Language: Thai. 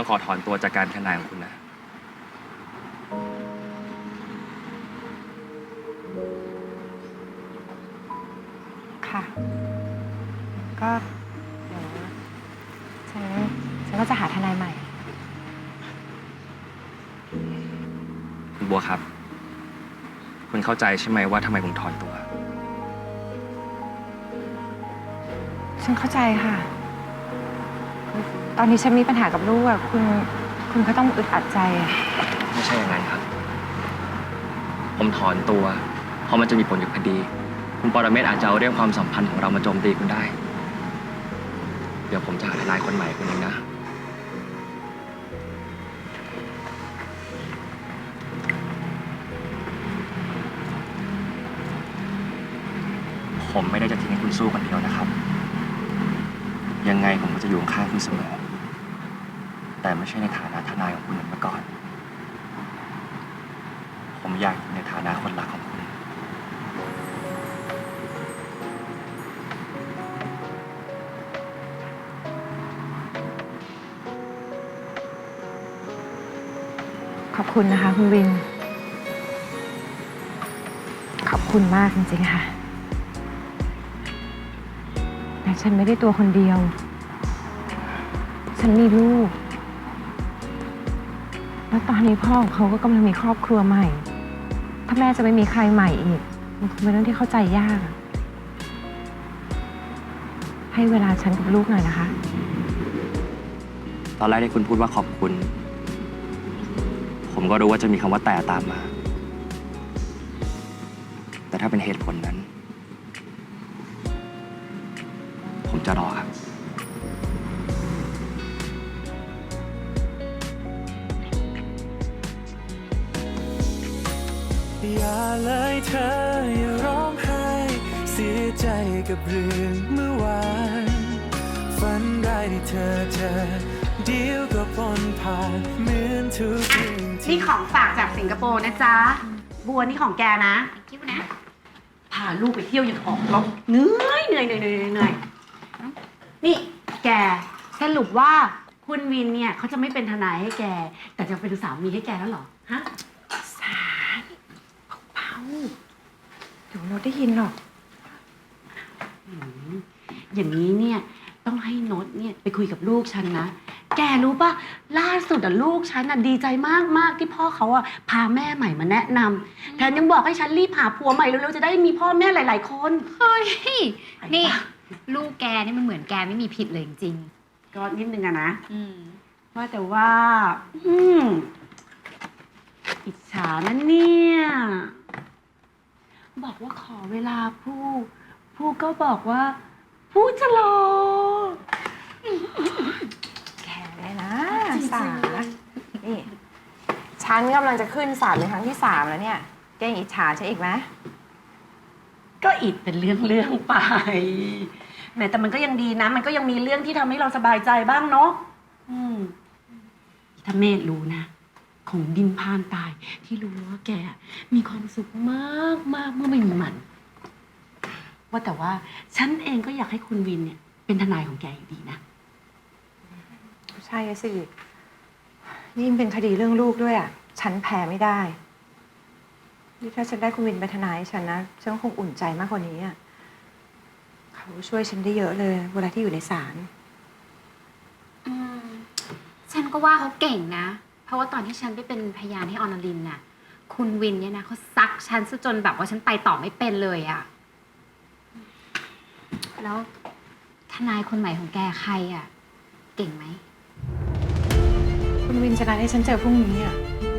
ต้องขอถอนตัวจากการเป็นทนายของคุณนะ ค่ะ ก็เดี๋ยวฉันฉันก็จะหาทนายใหม่ คุณบัวครับ คุณเข้าใจใช่ไหมว่าทำไมผมถอนตัว ฉันเข้าใจค่ะ ตอนนี้ฉันมีปัญหากับลูกอะคุณคุณก็ต้องอึดอัดใจอะไม่ใช่อย่างนั้นครับ ผมถอนตัว เพราะมันจะมีผลกับคดี คุณปรเมศอาจจะเอาเรื่องความสัมพันธ์ของเรามาโจมตีคุณได้ เดี๋ยวผมจะหาทนายคนใหม่คุณเองนะ ผมไม่ได้จะทิ้งให้คุณสู้คนเดียวนะครับ ยังไงผมก็จะอยู่ข้างคุณเสมอ แต่ไม่ใช่ในฐานะทนายของคุณเหมือนเมื่อก่อน ผมอยากอยู่ในฐานะคนรักของคุณ ขอบคุณนะคะ คุณวิน ขอบคุณมากจริงๆค่ะ แต่ฉันไม่ได้ตัวคนเดียว ฉันมีลูก แล้วตอนนี้พ่อของเขาก็กำลังมีครอบครัวใหม่ ถ้าแม่จะไม่มีใครใหม่อีก มันคงเป็นเรื่องที่เข้าใจยาก ให้เวลาฉันกับลูกหน่อยนะคะ ตอนแรกที่คุณพูดว่าขอบคุณ ผมก็รู้ว่าจะมีคำว่าแต่ตามมา แต่ถ้าเป็นเหตุผลนั้น ผมจะรอครับ อย่าเลยเธออย่าร้องไห้เสียใจกับเรื่องเมื่อวานฝันได้ที่เธอเจอเดียวก็พ้นผ่านเหมือนทุกเรื่องที่นี่ของฝากจากสิงคโปร์นะจ๊ะ บัวนี่ของแกนะ คิ้วนะ พาลูกไปเที่ยวอย่างออกรบเหนื่อยเหนื่อยเหนื่อยเหนื่อยเหนื่อย นี่แกสรุปว่าคุณวินเนี่ยเขาจะไม่เป็นทนายให้แก แต่จะเป็นสามีให้แกแล้วเหรอฮะสาเบาๆเดี๋ยวเราได้ยินหรอกอืมอย่างนี้เนี่ยต้องให้โนตเนี่ยไปคุยกับลูกฉันนะ แกรู้ปะล่าสุดอะลูกฉันอะดีใจมากมากๆที่พ่อเขาอะพาแม่ใหม่มาแนะนำแถมยังบอกให้ฉันรีบหาผัวใหม่เร็วๆจะได้มีพ่อแม่หลาย ๆ คน เฮ้ย นี่ ลูกแกนี่มันเหมือนแกไม่มีผิดเลยจริงก็นิดนึงอะนะๆอืมว่าแต่ว่า อืมอิจฉานะเนี่ย บอกว่าขอเวลาผู้ผู้ก็บอกว่า ผู้จะรอแกเลยนะจริงๆสานี่ฉันกำลังจะขึ้นศาลเป็นครั้งที่สามแล้วเนี่ยแกยังอิจฉาฉันอีกไหม ก็อิดเป็นเรื่องเรื่องๆไปแหมแต่มันก็ยังดีนะ มันก็ยังมีเรื่องที่ทำให้เราสบายใจบ้างเนาะอืมถ้าเมธรู้นะคงดินพานตาย ที่รู้ว่าแกมีความสุขมากมากๆเมื่อไม่มีมัน ว่าแต่ว่าฉันเองก็อยากให้คุณวินเนี่ย เป็นทนายของแกอยู่ดีนะ ใช่สิ ยิ่งเป็นคดีเรื่องลูกด้วยอะ ฉันแพ้ไม่ได้ นี่ถ้าฉันได้คุณวินไปทนายให้ฉันนะ ฉันคงอุ่นใจมากกว่านี้อะ เขาช่วยฉันได้เยอะเลย เวลาที่อยู่ในศาล อืมฉันก็ว่าเขาเก่งนะ เพราะว่าตอนที่ฉันไปเป็นพยานให้อนาลินน่ะ คุณวินเนี่ยนะเขาซักฉันซะจนแบบว่าฉันไปต่อไม่เป็นเลยอะแล้วทนายคนใหม่ของแกใครอะเก่งไหม คุณวินจะนัดให้ฉันเจอพรุ่งนี้อะอ